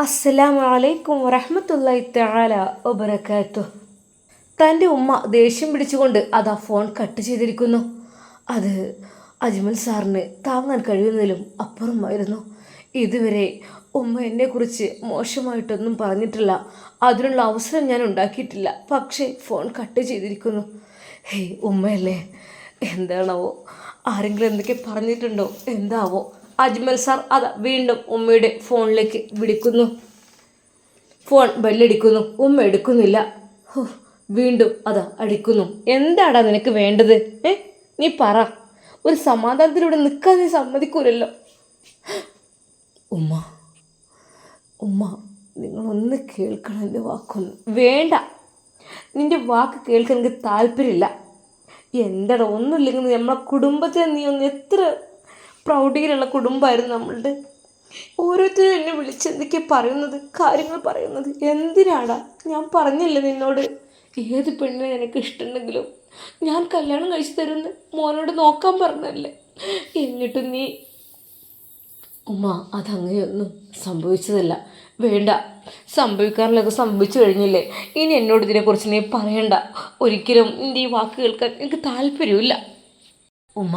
അസ്സലാമു അലൈക്കും വറഹ്മത്തുള്ളാഹി തആല വബറകാതുഹു. തന്റെ ഉമ്മ ദേഷ്യം പിടിച്ചുകൊണ്ട് അതാ ഫോൺ കട്ട് ചെയ്തിരിക്കുന്നു. അത് അജ്മൽ സാറിന് താങ്ങാൻ കഴിയുന്നതിലും അപ്പുറമായിരുന്നു. ഇതുവരെ ഉമ്മ എന്നെക്കുറിച്ച് മോശമായിട്ടൊന്നും പറഞ്ഞിട്ടില്ല. അതിനുള്ള അവസരം ഞാൻ ഉണ്ടാക്കിയിട്ടില്ല. പക്ഷേ ഫോൺ കട്ട് ചെയ്തിരിക്കുന്നു. ഹേയ് ഉമ്മയല്ലേ? എന്താണാവോ? ആരെങ്കിലും എന്തൊക്കെ പറഞ്ഞിട്ടുണ്ടോ? എന്താവോ? അജ്മൽ സാർ അതാ വീണ്ടും ഉമ്മയുടെ ഫോണിലേക്ക് വിളിക്കുന്നു. ഫോൺ ബെല്ലടിക്കുന്നു. ഉമ്മ എടുക്കുന്നില്ല. വീണ്ടും അതാ അടിക്കുന്നു. എന്താടാ നിനക്ക് വേണ്ടത്? ഏ നീ പറ. ഒരു സമാധാനത്തിലൂടെ നിൽക്കാൻ നീ സമ്മതിക്കൂലല്ലോ. ഉമ്മ ഉമ്മ നിങ്ങളൊന്ന് കേൾക്കണം എന്റെ വാക്കൊന്ന്. വേണ്ട. നിന്റെ വാക്ക് കേൾക്കാൻ എനിക്ക് താല്പര്യമില്ല. എന്താടാ ഒന്നുമില്ലെങ്കിൽ നമ്മളെ കുടുംബത്തെ നീ ഒന്ന് എത്ര പ്രൗഢിയിലുള്ള കുടുംബമായിരുന്നു നമ്മളുടെ. ഓരോരുത്തരും എന്നെ വിളിച്ച് എന്തൊക്കെയാ പറയുന്നത് കാര്യങ്ങൾ പറയുന്നത് എന്തിനാടാ? ഞാൻ പറഞ്ഞില്ല നിന്നോട്? ഏത് പെണ്ണിനെ നിനക്ക് ഇഷ്ടമുണ്ടെങ്കിലും ഞാൻ കല്യാണം കഴിച്ചു തരുമെന്ന് മോനോട് നോക്കാൻ പറഞ്ഞല്ലേ എന്നിട്ട് നീ ഉമ്മ അതങ്ങനെയൊന്നും സംഭവിച്ചതല്ല. വേണ്ട സംഭവിക്കാറിലൊക്കെ സംഭവിച്ചു കഴിഞ്ഞില്ലേ? ഇനി എന്നോട് ഇതിനെക്കുറിച്ച് നീ പറയണ്ട. ഒരിക്കലും നിന്റെ ഈ വാക്ക് കേൾക്കാൻ എനിക്ക് താല്പര്യമില്ല. ഉമ്മ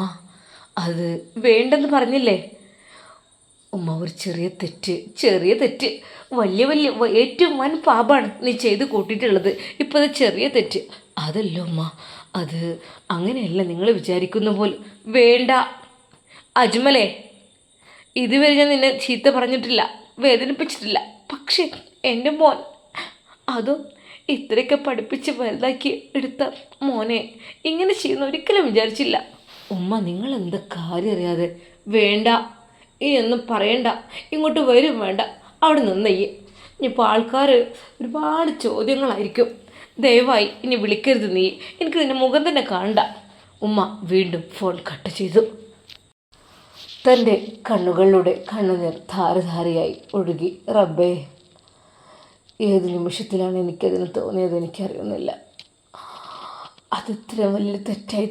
അത് വേണ്ടെന്ന് പറഞ്ഞില്ലേ? ഉമ്മ ഒരു ചെറിയ തെറ്റ് ചെറിയ തെറ്റ്. വലിയ വലിയ ഏറ്റവും വൻ പാപമാണ് നീ ചെയ്ത് കൂട്ടിയിട്ടുള്ളത്. ഇപ്പോൾ അത് ചെറിയ തെറ്റ്. അതല്ല ഉമ്മ അത് അങ്ങനെയല്ല നിങ്ങൾ വിചാരിക്കുന്ന പോലും. വേണ്ട. അജ്മലേ ഇതുവരെ ഞാൻ നിന്നെ ചീത്ത പറഞ്ഞിട്ടില്ല വേദനിപ്പിച്ചിട്ടില്ല. പക്ഷേ എന്റെ മോൻ അതും ഇത്രയൊക്കെ പഠിപ്പിച്ച് വലുതാക്കി എടുത്ത മോനെ ഇങ്ങനെ ചെയ്യുന്ന ഒരിക്കലും വിചാരിച്ചില്ല. ഉമ്മ നിങ്ങൾ എന്താ കാര്യം അറിയാതെ വേണ്ട. ഇനി ഒന്നും പറയണ്ട. ഇങ്ങോട്ട് വരും വേണ്ട. അവിടെ നിന്നയ്യേ ഇനിയിപ്പോൾ ആൾക്കാർ ഒരുപാട് ചോദ്യങ്ങളായിരിക്കും. ദയവായി ഇനി വിളിക്കരുത് നീ. എനിക്ക് നിന്റെ മുഖം തന്നെ കാണണ്ട. ഉമ്മ വീണ്ടും ഫോൺ കട്ട് ചെയ്തു. തന്റെ കണ്ണുകളിലൂടെ കണ്ണുനീർ ധാരധാരയായി ഒഴുകി. റബ്ബേ ഏത് നിമിഷത്തിലാണ് എനിക്കതിന് തോന്നിയത് എനിക്കറിയുന്നില്ല. അതിത്ര വലിയ തെറ്റായി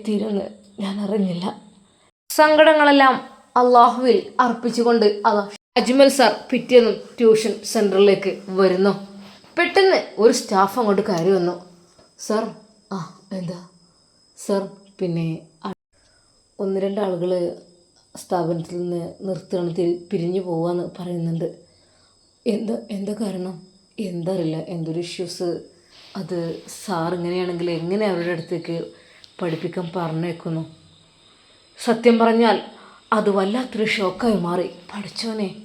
ഞാൻ അറിഞ്ഞില്ല സങ്കടങ്ങളെല്ലാം അള്ളാഹുവിൽ അർപ്പിച്ചുകൊണ്ട് അതാ അജ്മൽ സാർ പിറ്റേന്നും ട്യൂഷൻ സെന്ററിലേക്ക് വരുന്നു. പെട്ടെന്ന് ഒരു സ്റ്റാഫ് അങ്ങോട്ട് കയറി വന്നു. സാർ ആ എന്താ? സാർ പിന്നെ ഒന്ന് രണ്ട് ആളുകൾ സ്ഥാപനത്തിൽ നിന്ന് നിർത്തണത്തിൽ പിരിഞ്ഞു പോവാന്ന് പറയുന്നുണ്ട്. എന്താ എന്താ കാരണം? എന്താ അറിയില്ല. എന്തൊരു ഇഷ്യൂസ് അത് സാർ ഇങ്ങനെയാണെങ്കിൽ എങ്ങനെ അവരുടെ അടുത്തേക്ക് പഠിപ്പിക്കാൻ പറഞ്ഞേക്കുന്നു. സത്യം പറഞ്ഞാൽ അത് വല്ലാത്തൊരു ഷോക്കായി മാറി. പഠിച്ചോനെ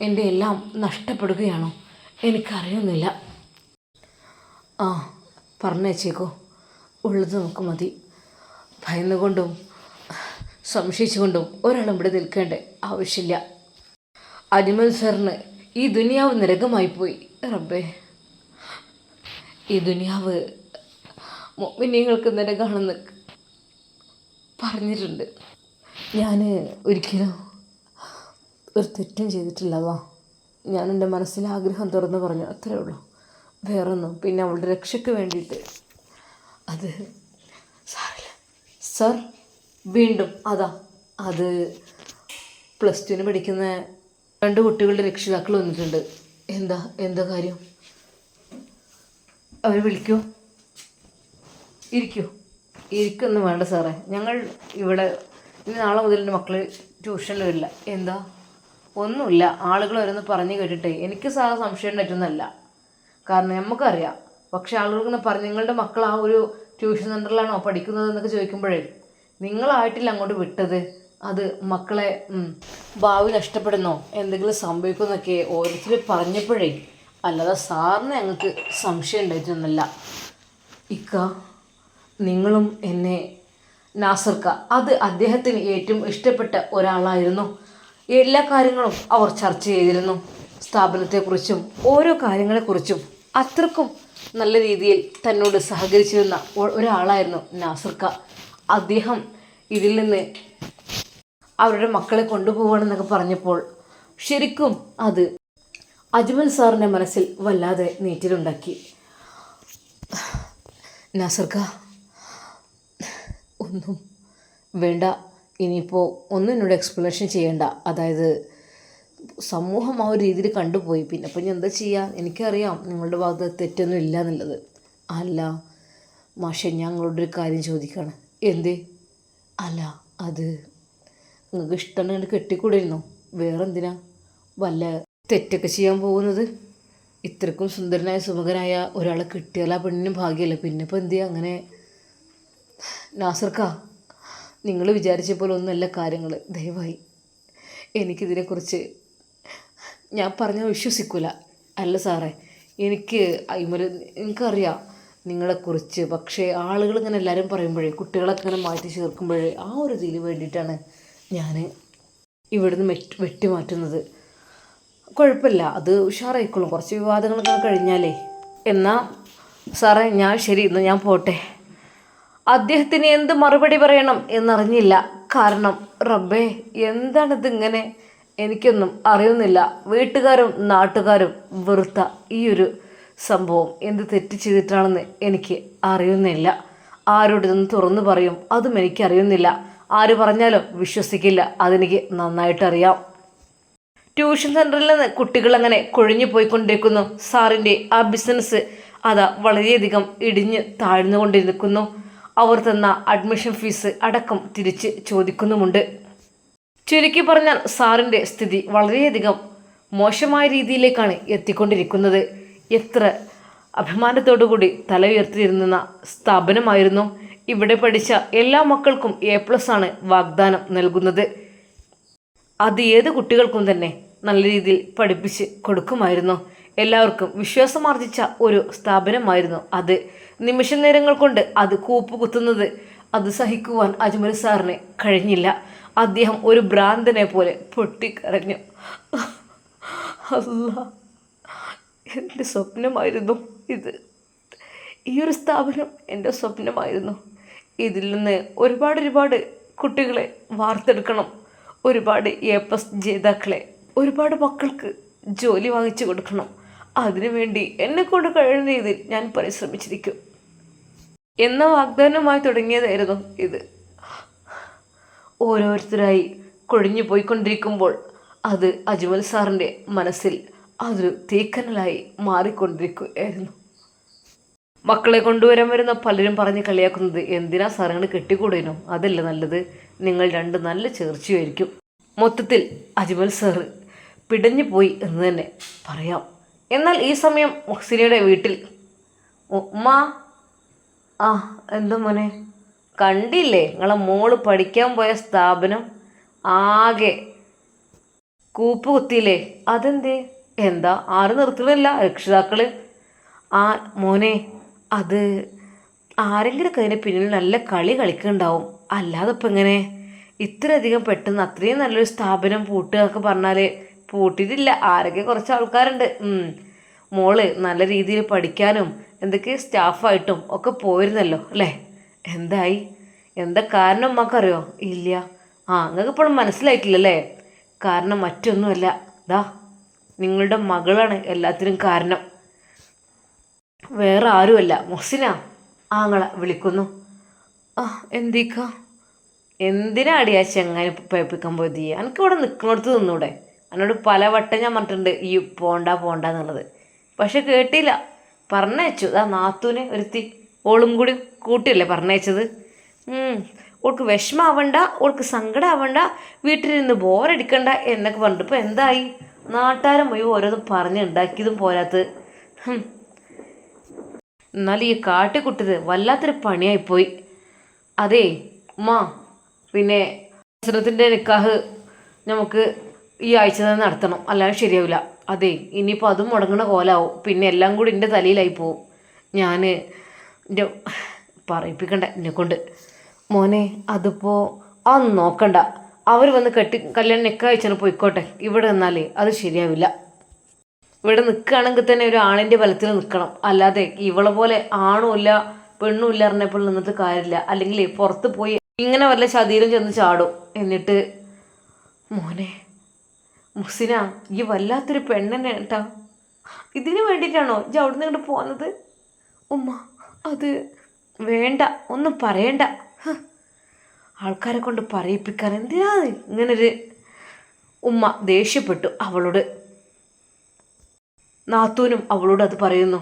എന്റെ എല്ലാം നഷ്ടപ്പെടുകയാണോ? എനിക്കറിയുന്നില്ല. ആ പറഞ്ഞേച്ചേക്കോ. ഉള്ളത് നമുക്ക് മതി. ഭയന്നുകൊണ്ടും സംശയിച്ചുകൊണ്ടും ഒരാളും ഇവിടെ നിൽക്കേണ്ട ആവശ്യമില്ല. അനിമൽ സാറിന് ഈ ദുനിയാവ് നരകമായി പോയി റബ്ബേ. ഈ ദുനിയാവ് മോമിനിയങ്ങൾക്ക് കാണുന്ന പറഞ്ഞിട്ടുണ്ട്. ഞാൻ ഒരിക്കലും ഒരു തെറ്റും ചെയ്തിട്ടില്ലവാ. ഞാൻ എന്റെ മനസ്സിൽ ആഗ്രഹം തുറന്ന് പറഞ്ഞു. അത്രേ ഉള്ളൂ. വേറൊന്നും. പിന്നെ അവളുടെ രക്ഷയ്ക്ക് വേണ്ടിയിട്ട് അത് സാറില്ല. സർ വീണ്ടും അതാ. അത് പ്ലസ് ടുവിന് പഠിക്കുന്ന രണ്ട് കുട്ടികളുടെ രക്ഷിതാക്കൾ വന്നിട്ടുണ്ട്. എന്താ? എന്താ കാര്യം? അവർ വിളിക്കൂ. ഇരിക്കൂ. ഇരിക്കൊന്നും വേണ്ട സാറേ. ഞങ്ങൾ ഇവിടെ ഇനി നാളെ മുതൽ എന്റെ മക്കൾ ട്യൂഷനിൽ വരില്ല. എന്താ? ഒന്നുമില്ല. ആളുകൾ ഓരോന്ന് പറഞ്ഞു കേട്ടിട്ടേ. എനിക്ക് സാറ് സംശയം പറ്റുന്നല്ല കാരണം നമുക്കറിയാം. പക്ഷെ ആളുകൾക്ക് പറഞ്ഞ് നിങ്ങളുടെ മക്കൾ ആ ഒരു ട്യൂഷൻ സെന്ററിലാണോ പഠിക്കുന്നത് എന്നൊക്കെ ചോദിക്കുമ്പോഴേ നിങ്ങളായിട്ടില്ല അങ്ങോട്ട് വിട്ടത്. അത് മക്കളെ ഭാവി നഷ്ടപ്പെടുന്നോ? എന്തെങ്കിലും സംഭവിക്കുമെന്നൊക്കെ ഓരോരുത്തർ പറഞ്ഞപ്പോഴേ അല്ലാതെ സാറിന് ഞങ്ങൾക്ക് സംശയം ഉണ്ടായിട്ടൊന്നുമില്ല ഇക്ക നിങ്ങളും എന്നെ നാസർക്ക. അത് അദ്ദേഹത്തിന് ഏറ്റവും ഇഷ്ടപ്പെട്ട ഒരാളായിരുന്നു. എല്ലാ കാര്യങ്ങളും അവർ ചർച്ച ചെയ്തിരുന്നു. സ്ഥാപനത്തെക്കുറിച്ചും ഓരോ കാര്യങ്ങളെക്കുറിച്ചും അത്രക്കും നല്ല രീതിയിൽ തന്നോട് സഹകരിച്ചിരുന്ന ഒരാളായിരുന്നു നാസർക്ക. അദ്ദേഹം ഇതിൽ നിന്ന് അവരുടെ മക്കളെ കൊണ്ടുപോകണമെന്നൊക്കെ പറഞ്ഞപ്പോൾ ശരിക്കും അത് അജ്മൽ സാറിന്റെ മനസ്സിൽ വല്ലാതെ നീറ്റിലുണ്ടാക്കി. നാസർക്ക ഒന്നും വേണ്ട. ഇനിയിപ്പോൾ ഒന്നും എന്നോട് എക്സ്പ്ലനേഷൻ ചെയ്യേണ്ട. അതായത് സമൂഹം ആ ഒരു രീതിയിൽ കണ്ടുപോയി. പിന്നെ അപ്പം ഞാൻ എന്താ ചെയ്യുക എനിക്കറിയാം നിങ്ങളുടെ ഭാഗത്ത് തെറ്റൊന്നും ഇല്ല എന്നുള്ളത്. അല്ല മാഷെ ഞാൻ നിങ്ങളോടൊരു കാര്യം ചോദിക്കുകയാണ് എന്തേ? അല്ല അത് നിങ്ങൾക്ക് ഇഷ്ടമുണ്ടെങ്കിൽ വേറെ എന്തിനാ വല്ല തെറ്റൊക്കെ ചെയ്യാൻ പോകുന്നത്? ഇത്രക്കും സുന്ദരനായ സുമുഖനായ ഒരാളെ കിട്ടിയാൽ ആ പെണ്ണിന് ഭാഗ്യമല്ല പിന്നെ ഇപ്പോൾ എന്ത് ചെയ്യുക അങ്ങനെ നാസർക്ക നിങ്ങൾ വിചാരിച്ച പോലെ ഒന്നല്ല കാര്യങ്ങൾ ദയവായി. എനിക്കിതിനെക്കുറിച്ച് ഞാൻ പറഞ്ഞാൽ വിശ്വസിക്കൂല. അല്ല സാറേ എനിക്ക് അയിമൊരു എനിക്കറിയാം നിങ്ങളെക്കുറിച്ച്. പക്ഷേ ആളുകൾ ഇങ്ങനെ എല്ലാവരും പറയുമ്പോഴേ കുട്ടികളൊക്കെ ഇങ്ങനെ മാറ്റി ചേർക്കുമ്പോഴേ ആ ഒരു ഇതിന് വേണ്ടിയിട്ടാണ് ഞാൻ ഇവിടുന്ന് മെറ്റ് വെട്ടിമാറ്റുന്നത്. കുഴപ്പമില്ല അത് ഉഷാറായിക്കോളും. കുറച്ച് വിവാദങ്ങളൊക്കെ കഴിഞ്ഞാലേ. എന്നാൽ സാറേ ഞാൻ ശരി ഇന്ന് ഞാൻ പോട്ടെ. അദ്ദേഹത്തിന് എന്ത് മറുപടി പറയണം എന്നറിഞ്ഞില്ല. കാരണം റബ്ബേ എന്താണിത് ഇങ്ങനെ എനിക്കൊന്നും അറിയുന്നില്ല. വീട്ടുകാരും നാട്ടുകാരും വെറുത്ത ഈ ഒരു സംഭവം. എന്ത് തെറ്റ് ചെയ്തിട്ടാണെന്ന് എനിക്ക് അറിയുന്നില്ല. ആരോടൊന്നും തുറന്നു പറയും. അതും എനിക്കറിയുന്നില്ല ആര് പറഞ്ഞാലും വിശ്വസിക്കില്ല. അതെനിക്ക് നന്നായിട്ടറിയാം. ട്യൂഷൻ സെന്ററിൽ നിന്ന് കുട്ടികൾ അങ്ങനെ കൊഴിഞ്ഞു പോയിക്കൊണ്ടിരിക്കുന്നു. സാറിന്റെ ആ ബിസിനസ് അതാ വളരെയധികം ഇടിഞ്ഞ് താഴ്ന്നുകൊണ്ടിരിക്കുന്നു. അവർ തന്ന അഡ്മിഷൻ ഫീസ് അടക്കം തിരിച്ച് ചോദിക്കുന്നുമുണ്ട്. ചുരുക്കി പറഞ്ഞാൽ സാറിന്റെ സ്ഥിതി വളരെയധികം മോശമായ രീതിയിലേക്കാണ് എത്തിക്കൊണ്ടിരിക്കുന്നത്. എത്ര അഭിമാനത്തോടുകൂടി തല ഉയർത്തിയിരുന്ന സ്ഥാപനമായിരുന്നു. ഇവിടെ പഠിച്ച എല്ലാ മക്കൾക്കും എ പ്ലസ് ആണ് വാഗ്ദാനം നൽകുന്നത്. അത് ഏത് കുട്ടികൾക്കും തന്നെ നല്ല രീതിയിൽ പഠിപ്പിച്ച് കൊടുക്കുമായിരുന്നു. എല്ലാവർക്കും വിശ്വാസമാർജിച്ച ഒരു സ്ഥാപനമായിരുന്നു അത്. നിമിഷ നേരങ്ങൾ കൊണ്ട് അത് കൂപ്പുകുത്തുന്നത്. അത് സഹിക്കുവാൻ അജ്മൽ സാറിന് കഴിഞ്ഞില്ല. അദ്ദേഹം ഒരു ഭ്രാന്തനെ പോലെ പൊട്ടിക്കരഞ്ഞു. അല്ല എന്റെ സ്വപ്നമായിരുന്നു ഇത്. ഈ ഒരു സ്ഥാപനം എന്റെ സ്വപ്നമായിരുന്നു. ഇതിൽ നിന്ന് ഒരുപാട് ഒരുപാട് കുട്ടികളെ വാർത്തെടുക്കണം. ഒരുപാട് എ പ്ലസ് ജേതാക്കളെ ഒരുപാട് മക്കൾക്ക് ജോലി വാങ്ങിച്ചു കൊടുക്കണം. അതിനുവേണ്ടി എന്നെക്കൊണ്ട് കഴിയുന്ന രീതിയിൽ ഞാൻ പരിശ്രമിച്ചിരിക്കും. എന്ന വാഗ്ദാനമായി തുടങ്ങിയതായിരുന്നു ഇത്. ഓരോരുത്തരായി കൊഴിഞ്ഞു പോയിക്കൊണ്ടിരിക്കുമ്പോൾ അത് അജ്മൽ സാറിന്റെ മനസ്സിൽ അതൊരു തീക്കനലായി മാറിക്കൊണ്ടിരിക്കുകയായിരുന്നു. മക്കളെ കൊണ്ടുവരാൻ വരുന്ന പലരും പറഞ്ഞ് കളിയാക്കുന്നത് എന്തിനാ സാറങ്ങൾ കെട്ടിക്കൂടേനോ? അതല്ല നല്ലത്. നിങ്ങൾ രണ്ട് നല്ല ചേർച്ചയായിരിക്കും. മൊത്തത്തിൽ അജ്മൽ സാറ് പിടഞ്ഞു പോയി എന്ന് തന്നെ പറയാം. എന്നാൽ ഈ സമയം മുഹ്സിനയുടെ വീട്ടിൽ ഉമ്മ ആ എന്താ മോനെ? കണ്ടില്ലേ? നിങ്ങളെ മോൾ പഠിക്കാൻ പോയ സ്ഥാപനം ആകെ കൂപ്പ് കുത്തിയില്ലേ അതെന്തേ? എന്താ? ആരും നിർത്തണില്ല രക്ഷിതാക്കൾ ആ മോനെ അത് ആരെങ്കിലും അതിന്റെ പിന്നിൽ നല്ല കളി കളിക്കുന്നുണ്ടാവും അല്ലാതെ ഇപ്പം എങ്ങനെ? ഇത്രയധികം പെട്ടെന്ന് അത്രയും നല്ലൊരു സ്ഥാപനം പൂട്ടുക പറഞ്ഞാൽ പൂട്ടിയിട്ടില്ല. ആരൊക്കെ കുറച്ച് ആൾക്കാരുണ്ട്. മോൾ നല്ല രീതിയിൽ പഠിക്കാനും എന്തൊക്കെ സ്റ്റാഫായിട്ടും ഒക്കെ പോയിരുന്നല്ലോ അല്ലേ? എന്തായി? എന്താ കാരണം അമ്മക്കറിയോ? ഇല്ല. ആ നിങ്ങൾക്ക് ഇപ്പോഴും മനസ്സിലായിട്ടില്ലല്ലേ? കാരണം മറ്റൊന്നുമല്ല. ദാ നിങ്ങളുടെ മകളാണ് എല്ലാത്തിനും കാരണം. വേറെ ആരുമല്ല. മൊസിന ആങ്ങളെ വിളിക്കുന്നു. ആ എന്തീക്ക? എന്തിനാടി ആ ചെങ്ങാനി പേപ്പിക്കാൻ പോയത്? എനിക്ക് ഇവിടെ നിൽക്കുന്നിടത്ത് നിന്നൂടെ. എന്നോട് പല വട്ടം ഞാൻ പറഞ്ഞിട്ടുണ്ട് ഈ പോണ്ട പോണ്ട എന്നുള്ളത്. പക്ഷെ കേട്ടില്ല. പറഞ്ഞയച്ചു. ആ നാത്തൂന് ഒരുത്തി. ഓളും കൂടി കൂട്ടിയല്ലേ പറഞ്ഞയച്ചത്. ഓൾക്ക് വിഷമാവണ്ട ഓൾക്ക് സങ്കടമാവണ്ട വീട്ടിലിരുന്ന് ബോറടിക്കണ്ട എന്നൊക്കെ പറഞ്ഞിട്ട് ഇപ്പം എന്തായി? നാട്ടുകാരെ മുഴുവൻ ഓരോന്നും പറഞ്ഞ് ഉണ്ടാക്കിയതും പോരാത്തത്. എന്നാൽ ഈ കാട്ടിക്കുട്ടിത് വല്ലാത്തൊരു പണിയായിപ്പോയി. അതേ ഉമ്മ പിന്നെ ഹസനത്തിന്റെ നിക്കാഹ് നമുക്ക് ഈ ആഴ്ച തന്നെ നടത്തണം. അല്ലാതെ ശരിയാവില്ല. അതെ ഇനിയിപ്പോൾ അതും മുടങ്ങണ കോലാവും. പിന്നെ എല്ലാം കൂടി എന്റെ തലയിലായി പോവും ഞാൻ എന്റെ പറയിപ്പിക്കണ്ട എന്നെ കൊണ്ട് മോനെ അതിപ്പോൾ ആ നോക്കണ്ട. അവർ വന്ന് കെട്ടി കല്യാണം നിക്കാഴ്ചന് പോയിക്കോട്ടെ. ഇവിടെ നിന്നാലേ അത് ശരിയാവില്ല. ഇവിടെ നിൽക്കുകയാണെങ്കിൽ തന്നെ ഒരു ആണിന്റെ ബലത്തിൽ നിൽക്കണം അല്ലാതെ ഇവളെ പോലെ ആണുമില്ല പെണ്ണുമില്ല അറിഞ്ഞപ്പോൾ നിന്നിട്ട് കാര്യമില്ല. അല്ലെങ്കിൽ പുറത്ത് പോയി ഇങ്ങനെ വല്ല ശതീരം ചെന്ന് ചാടും. എന്നിട്ട് മോനെ മുസിന ഈ വല്ലാത്തൊരു പെണ്ണെന്നെ കേട്ടാ ഇതിന് വേണ്ടിയിട്ടാണോ ഇജ്ജ് നിന്ന് ഇങ്ങോട്ട് പോകുന്നത് ഉമ്മ അത് വേണ്ട ഒന്നും പറയണ്ട. ആൾക്കാരെ കൊണ്ട് പറയിപ്പിക്കാൻ എന്തിനാ ഇങ്ങനൊരു ഉമ്മ ദേഷ്യപ്പെട്ടു അവളോട്. നാത്തൂനും അവളോട് അത് പറയുന്നു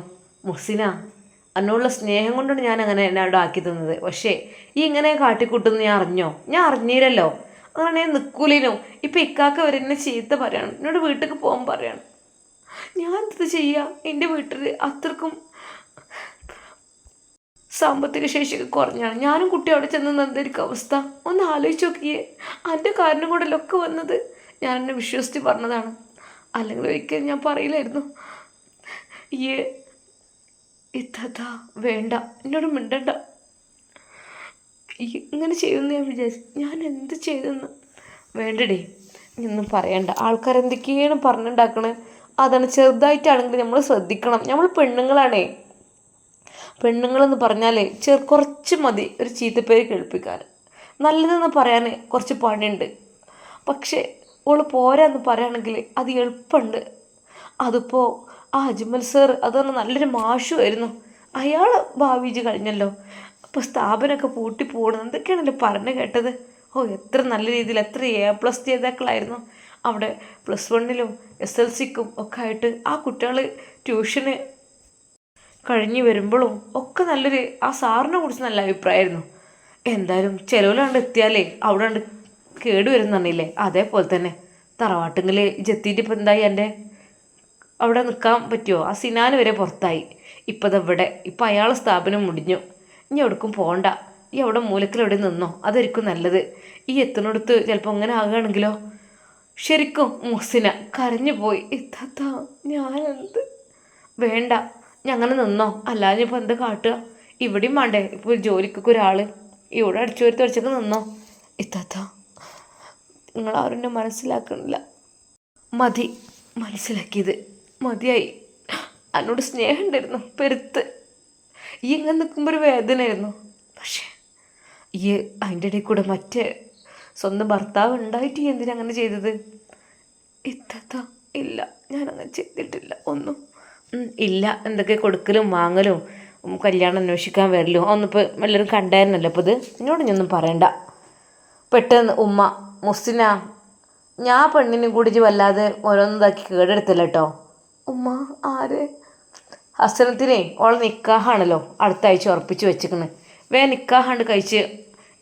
മുസിന എന്നോടുള്ള സ്നേഹം കൊണ്ടാണ് ഞാൻ അങ്ങനെ എന്നോട് ആക്കി തന്നത്. പക്ഷേ ഈ ഇങ്ങനെ കാട്ടിക്കൂട്ടുന്നു ഞാൻ അറിഞ്ഞോ? ഞാൻ അറിഞ്ഞില്ലല്ലോ. അങ്ങനെ നിൽക്കൂലിനോ ഇപ്പം ഇക്കാക്ക വരെ എന്നെ ചീത്ത പറയാണ്. എന്നോട് വീട്ടിലേക്ക് പോകാൻ പറയാണ്. ഞാൻ എന്ത് ചെയ്യുക എന്റെ വീട്ടിൽ അത്രക്കും സാമ്പത്തിക ശേഷിയൊക്കെ കുറഞ്ഞാണ്. ഞാനും കുട്ടി അവിടെ ചെന്ന് എന്തായിരിക്കും അവസ്ഥ? ഒന്ന് ആലോചിച്ച് നോക്കിയേ. അതിന്റെ കാരണം കൂടെ ഒക്കെ വന്നത് ഞാൻ എന്നെ വിശ്വസിച്ച് പറഞ്ഞതാണ്. അല്ലെങ്കിൽ ഒരിക്കലും ഞാൻ പറയില്ലായിരുന്നു. ഈ ഇത്തതാ വേണ്ട. എന്നോട് മിണ്ടണ്ട. ഇങ്ങനെ ചെയ്തെന്ന് ഞാൻ വിചാരിച്ചു. ഞാൻ എന്ത് ചെയ്തെന്ന്? വേണ്ടടേ ഒന്നും പറയണ്ട. ആൾക്കാർ എന്തൊക്കെയാണ് പറഞ്ഞുണ്ടാക്കണേ? അതാണ് ചെറുതായിട്ടാണെങ്കിൽ നമ്മൾ ശ്രദ്ധിക്കണം. നമ്മൾ പെണ്ണുങ്ങളാണേ. പെണ്ണുങ്ങളെന്ന് പറഞ്ഞാൽ ചെറു കുറച്ച് മതി ഒരു ചീത്തപ്പേര് കേൾപ്പിക്കാൻ. നല്ലതെന്ന് പറയാൻ കുറച്ച് പണിയുണ്ട്. പക്ഷേ ഓൾ പോരാന്ന് പറയുകയാണെങ്കിൽ അത് എളുപ്പമുണ്ട്. അതിപ്പോൾ ആ അജ്മൽ സർ അതൊന്ന് നല്ലൊരു മാഷുമായിരുന്നു. അയാൾ ഭാവിച്ച് കഴിഞ്ഞല്ലോ. അപ്പോൾ സ്ഥാപനമൊക്കെ പൂട്ടി പോകണം എന്തൊക്കെയാണല്ലോ പറഞ്ഞു കേട്ടത്? ഓ എത്ര നല്ല രീതിയിൽ എത്ര എ പ്ലസ് ജേതാക്കളായിരുന്നു. അവിടെ പ്ലസ് വണ്ണിലും എസ് എൽ സിക്കും ഒക്കെ ആയിട്ട് ആ കുട്ടികൾ ട്യൂഷന് കഴിഞ്ഞു വരുമ്പോഴും ഒക്കെ നല്ലൊരു ആ സാറിനെ കുറിച്ച് നല്ല അഭിപ്രായമായിരുന്നു. എന്തായാലും ചിലവിലാണ്ട് എത്തിയാലേ അവിടെ ഉണ്ട് കേടുവരുന്നില്ലേ അതേപോലെ തന്നെ. തറവാട്ടുങ്കിൽ ജെത്തിയിട്ട് ഇപ്പം എന്തായി? എന്റെ അവിടെ നിൽക്കാൻ പറ്റുമോ ആ സിനാന് വരെ പുറത്തായി. ഇപ്പം ഇവിടെ. ഇപ്പം അയാളെ സ്ഥാപനം മുടിഞ്ഞു. ഇനി എവിടേക്കും പോകണ്ട ഈ അവിടെ മൂലക്കിലെവിടെ നിന്നോ? അതായിരിക്കും നല്ലത്. ഈ എത്തുന്നിടത്ത് ചിലപ്പോൾ അങ്ങനെ ആകുകയാണെങ്കിലോ ശരിക്കും മുസിന കരഞ്ഞു പോയി. ഇത്താത്ത ഞാനെന്ത്? വേണ്ട. ഞങ്ങനെ നിന്നോ? അല്ലാതെ ഇപ്പോൾ എന്താ കാട്ടുക? ഇവിടെയും വേണ്ടേ? ഇപ്പോൾ ജോലിക്കൊക്കെ ഒരാൾ ഇവിടെ അടിച്ചു വരുത്തി അടിച്ചൊക്കെ നിന്നോ? ഇത്താത്ത നിങ്ങളാരും എന്നെ മനസ്സിലാക്കണില്ല. മതി. മനസ്സിലാക്കിയത്. മതിയായി. എന്നോട് സ്നേഹം ഉണ്ടായിരുന്നു. പെരുത്ത്. ഈ ഇങ്ങനെ നിൽക്കുമ്പോൾ ഒരു വേദനയായിരുന്നു. പക്ഷേ ഈ അതിന്റെ ഇടയിൽ കൂടെ മറ്റേ സ്വന്തം ഭർത്താവ് ഉണ്ടായിട്ട് എന്തിനാ അങ്ങനെ ചെയ്തത്? ഇത്തത്ത ഇല്ല ഞാനങ്ങനെ ചെയ്തിട്ടില്ല. ഒന്നും ഇല്ല. എന്തൊക്കെ കൊടുക്കലും വാങ്ങലും കല്യാണം അന്വേഷിക്കാൻ വരലും ഒന്നിപ്പോൾ എല്ലാവരും കണ്ടായിരുന്നല്ലോ. അപ്പോൾ ഇത് എന്നോട് ഞാനൊന്നും പറയണ്ട. പെട്ടെന്ന് ഉമ്മ മുസ്ലിന ഞാൻ പെണ്ണിനും കൂടി വല്ലാതെ ഓരോന്നതാക്കി കേടെടുത്തല്ലോ കേട്ടോ ഉമ്മ ആര്? ഹസനത്തിനെ ഓൾ നിക്കാഹാണല്ലോ അടുത്ത ആഴ്ച ഉറപ്പിച്ച് വെച്ചിക്കണ്. വേ നിക്കാഹാണ്ട് കഴിച്ച്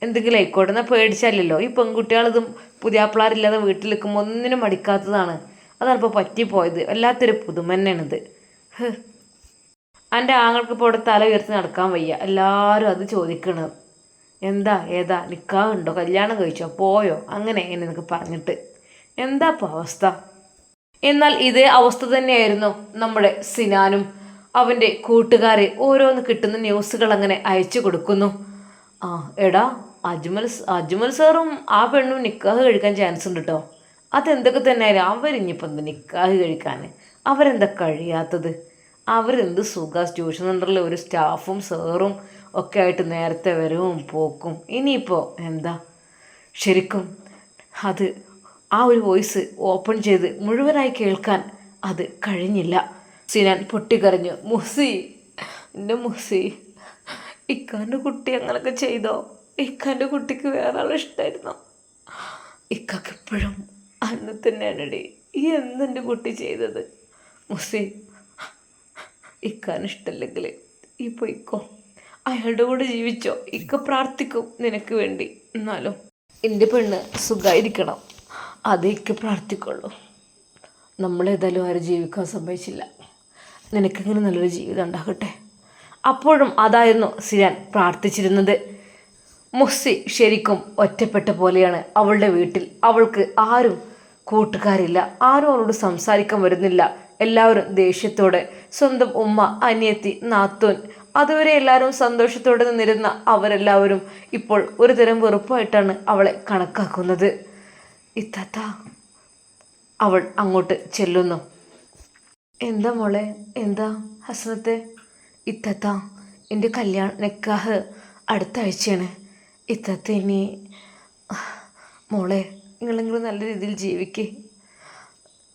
എന്തെങ്കിലും ആയിക്കോട്ടെ. എന്നാൽ പേടിച്ചല്ലല്ലോ ഈ പെൺകുട്ടികളിതും പുതിയാപ്പിളാരില്ലാതെ വീട്ടിൽ നിൽക്കുമ്പോൾ ഒന്നിനും മടിക്കാത്തതാണ്. അതാണ് ഇപ്പോൾ പറ്റിപ്പോയത്. വല്ലാത്തൊരു പുതുമ തന്നെയാണിത്. എന്റെ ആങ്ങൾക്ക് ഇപ്പോൾ ഇവിടെ തല ഉയർത്തി നടക്കാൻ വയ്യ. എല്ലാവരും അത് ചോദിക്കണത് എന്താ? ഏതാ? നിക്കാഹുണ്ടോ? കല്യാണം കഴിച്ചോ? പോയോ? അങ്ങനെ എങ്ങനെ എന്നൊക്കെ പറഞ്ഞിട്ട്. എന്താ ഇപ്പോൾ അവസ്ഥ? എന്നാൽ ഇതേ അവസ്ഥ തന്നെയായിരുന്നു നമ്മുടെ സിനാനും അവന്റെ കൂട്ടുകാരെ ഓരോന്ന് കിട്ടുന്ന ന്യൂസുകൾ അങ്ങനെ അയച്ചു കൊടുക്കുന്നു. ആ എടാ അജ്മൽ അജ്മൽ സാറും ആ പെണ്ണും നിക്കാഹ് കഴിക്കാൻ ചാൻസ് ഉണ്ട് കേട്ടോ അതെന്തൊക്കെ തന്നെയായാലും അവരിഞ്ഞിപ്പം എന്ത് നിക്കാഹ് കഴിക്കാൻ അവരെന്താ കഴിയാത്തത്? അവരെന്ത് സുഖ? ട്യൂഷൻ സെന്ററിൽ ഒരു സ്റ്റാഫും സാറും ഒക്കെ ആയിട്ട് നേരത്തെ വരവും പോക്കും. ഇനിയിപ്പോൾ എന്താ? ശരിക്കും അത് ആ ഒരു വോയിസ് ഓപ്പൺ ചെയ്ത് മുഴുവനായി കേൾക്കാൻ അത് കഴിഞ്ഞില്ല. സിനാൻ പൊട്ടിക്കരഞ്ഞു. മുസി എന്റെ മുസി ഇക്കാന്റെ കുട്ടി അങ്ങനൊക്കെ ചെയ്തോ? ഇക്കാന്റെ കുട്ടിക്ക് വേറെ ആളെ ഇഷ്ടമായിരുന്നോ ഇക്കാക്ക് എപ്പോഴും അന്ന് തന്നെയാണടി. ഈ എന്തെന്റെ കുട്ടി ചെയ്തത്. മുസി ഇക്കാൻ ഇഷ്ടമല്ലെങ്കിൽ ഈ പൊയ്ക്കോ. അയാളുടെ കൂടെ ജീവിച്ചോ. ഇക്ക പ്രാർത്ഥിക്കും നിനക്ക് വേണ്ടി. എന്നാലും എന്റെ പെണ്ണ് സുഖമായിരിക്കണം അതേക്ക് പ്രാർത്ഥിക്കുള്ളൂ. നമ്മളേതായാലും ആരും ജീവിക്കാൻ സമ്മതിച്ചില്ല. നിനക്കിങ്ങനെ നല്ലൊരു ജീവിതം ഉണ്ടാകട്ടെ. അപ്പോഴും അതായിരുന്നു സിരാൻ പ്രാർത്ഥിച്ചിരുന്നത്. മുസ്സി ശരിക്കും ഒറ്റപ്പെട്ട പോലെയാണ് അവളുടെ വീട്ടിൽ. അവൾക്ക് ആരും കൂട്ടുകാരില്ല ആരും അവളോട് സംസാരിക്കാൻ വരുന്നില്ല. എല്ലാവരും ദേഷ്യത്തോടെ സ്വന്തം ഉമ്മ അനിയത്തി നാത്തോൻ അതുവരെ എല്ലാവരും സന്തോഷത്തോടെ നിന്നിരുന്ന അവരെല്ലാവരും ഇപ്പോൾ ഒരു തരം വെറുപ്പായിട്ടാണ് അവളെ കണക്കാക്കുന്നത്. ഇത്താത്ത അവൾ അങ്ങോട്ട് ചെല്ലുന്നു. എന്താ മോളെ? എന്താ? ഹസനത്തെ ഇത്തത്ത എന്റെ കല്യാണ നിക്കാഹ് അടുത്ത ആഴ്ചയാണ് ഇത്തത്ത ഇനി മോളെ നിങ്ങളെങ്കിലും നല്ല രീതിയിൽ ജീവിക്കേ.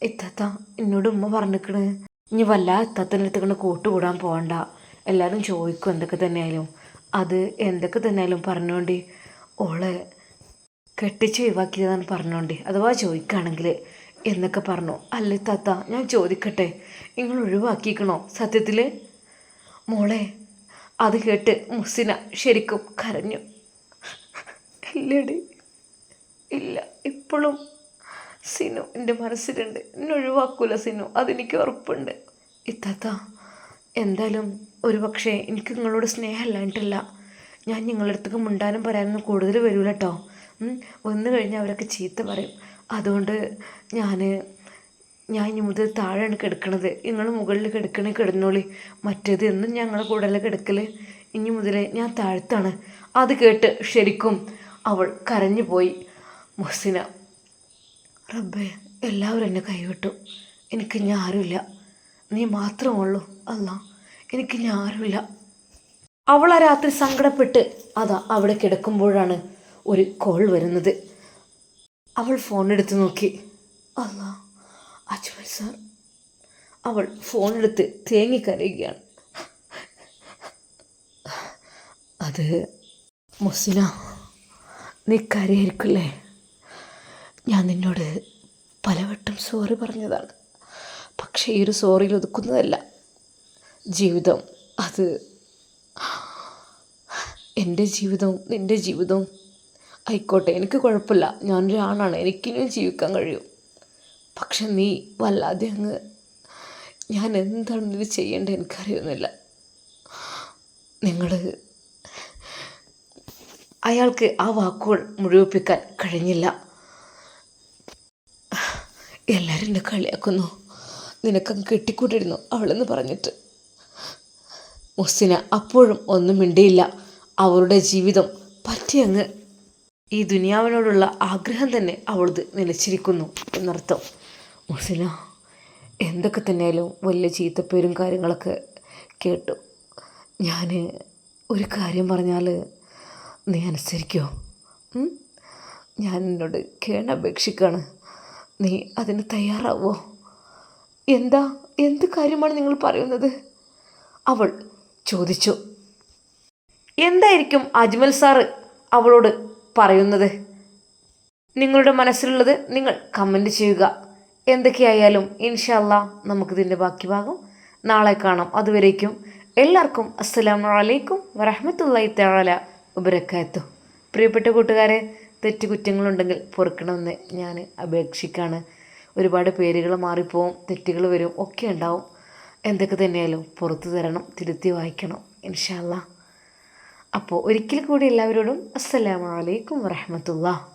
ഇത്തത്ത എന്നോട് ഉമ്മ പറഞ്ഞിക്കണ്. ഇനി വല്ല ഇത്തത്തിന്റെ അടുത്ത് കണ്ട് കൂട്ടുകൂടാൻ പോകണ്ട എല്ലാവരും ചോദിക്കും എന്തൊക്കെ തന്നെയായാലും. അത് എന്തൊക്കെ തന്നെയായാലും പറഞ്ഞുകൊണ്ട് ഓളെ കെട്ടിച്ച് ഒഴിവാക്കിയതാണ് പറഞ്ഞുകൊണ്ട് അഥവാ ചോദിക്കുകയാണെങ്കിൽ എന്നൊക്കെ പറഞ്ഞു. അല്ലേ താത്ത ഞാൻ ചോദിക്കട്ടെ? നിങ്ങൾ ഒഴിവാക്കിക്കണോ? സത്യത്തിൽ മോളെ അത് കേട്ട് മുസിന ശരിക്കും കരഞ്ഞു. ഇല്ലടി ഇല്ല ഇപ്പോഴും സിനു എന്റെ മനസ്സിലുണ്ട്. എന്നെ ഒഴിവാക്കൂല സിനു അതെനിക്ക് ഉറപ്പുണ്ട്. ഇത്താത്ത എന്തായാലും ഒരു പക്ഷേ എനിക്ക് നിങ്ങളോട് സ്നേഹമല്ലായിട്ടല്ല ഞാൻ നിങ്ങളുടെ അടുത്തേക്ക് മുണ്ടാനും പറയാനൊന്നും കൂടുതൽ വരൂല കേട്ടോ വന്നു കഴിഞ്ഞാൽ അവരൊക്കെ ചീത്ത പറയും. അതുകൊണ്ട് ഞാൻ ഞാൻ ഇനി മുതൽ താഴെയാണ് കിടക്കണത്. നിങ്ങൾ മുകളിൽ കിടക്കണ കിടന്നോളി. മറ്റേത് എന്നും ഞങ്ങളെ കൂടെ കിടക്കൽ ഇനി മുതൽ ഞാൻ താഴ്ത്താണ്. അത് കേട്ട് ശരിക്കും അവൾ കരഞ്ഞു പോയി. മുഹസിന റബ്ബേ എല്ലാവരും എന്നെ കൈവിട്ടു. എനിക്ക് ഇനി നീ മാത്രമുള്ളൂ അല്ല. എനിക്ക് ഇനി അവൾ ആ രാത്രി സങ്കടപ്പെട്ട് അതാ അവിടെ കിടക്കുമ്പോഴാണ് ഒരു കോൾ വരുന്നത്. അവൾ ഫോൺ എടുത്ത് നോക്കി. അല്ല അജ്മൽ സാർ അവൾ ഫോൺ എടുത്ത് തേങ്ങിക്കരയുകയാണ്. അത് മുസ്ലിന നീ കരയായിരിക്കില്ലേ ഞാൻ നിന്നോട് പലവട്ടം സോറി പറഞ്ഞതാണ്. പക്ഷേ ഈ ഒരു സോറിയിൽ ഒതുക്കുന്നതല്ല. ജീവിതം അത് എന്റെ ജീവിതവും നിന്റെ ജീവിതവും ആയിക്കോട്ടെ എനിക്ക് കുഴപ്പമില്ല. ഞാനൊരു ആണാണ് എനിക്കിനും ജീവിക്കാൻ കഴിയും. പക്ഷെ നീ വല്ലാതെ അങ്ങ് ഞാൻ എന്താണ് ഇത് ചെയ്യേണ്ടത് എനിക്കറിയുന്നില്ല. നിങ്ങൾ അയാൾക്ക് ആ വാക്കുകൾ മുഴുവിപ്പിക്കാൻ കഴിഞ്ഞില്ല. എല്ലാവരും എന്നെ കളിയാക്കുന്നു. നിനക്കങ്ങ് കെട്ടിക്കൂട്ടിരുന്നു അവളെന്ന് പറഞ്ഞിട്ട്. മുസ്സിന അപ്പോഴും ഒന്നും മിണ്ടിയില്ല. അവരുടെ ജീവിതം പറ്റിയങ്ങ് ഈ ദുനിയാവിനോടുള്ള ആഗ്രഹം തന്നെ അവളത് നിലച്ചിരിക്കുന്നു എന്നർത്ഥം. മുസിന എന്തൊക്കെ തന്നെയാലും വലിയ ചീത്തപ്പേരും കാര്യങ്ങളൊക്കെ കേട്ടു. ഞാൻ ഒരു കാര്യം പറഞ്ഞാൽ നീ അനുസരിക്കുമോ ഉം? ഞാൻ എന്നോട് കേണപേക്ഷിക്കാണ്. നീ അതിന് തയ്യാറാവോ? എന്താ? എന്ത് കാര്യമാണ് നിങ്ങൾ പറയുന്നത്? അവൾ ചോദിച്ചു. എന്തായിരിക്കും അജ്മൽ സാറ് അവളോട് പറയുന്നത്? നിങ്ങളുടെ മനസ്സിലുള്ളത് നിങ്ങൾ കമന്റ് ചെയ്യുക. എന്തൊക്കെയായാലും ഇൻഷല്ല നമുക്കിതിന്റെ ബാക്കി ഭാഗം നാളെ കാണാം. അതുവരേക്കും എല്ലാവർക്കും അസ്സലാമു അലൈക്കും വറഹമത്തല്ലായി തആല വബറകാത്തു. പ്രിയപ്പെട്ട കൂട്ടുകാരെ തെറ്റുകുറ്റങ്ങളുണ്ടെങ്കിൽ പൊറുക്കണമെന്ന് ഞാൻ അപേക്ഷിക്കാണ്. ഒരുപാട് പേരുകൾ മാറിപ്പോവും തെറ്റുകൾ വരും ഒക്കെ ഉണ്ടാവും. എന്തൊക്കെ തന്നെയാലും പുറത്തു തരണം തിരുത്തി വായിക്കണം ഇൻഷാല്ല അപ്പോൾ ഒരിക്കൽ കൂടി എല്ലാവരോടും അസ്സലാമലൈക്കും വറഹമത്തുള്ള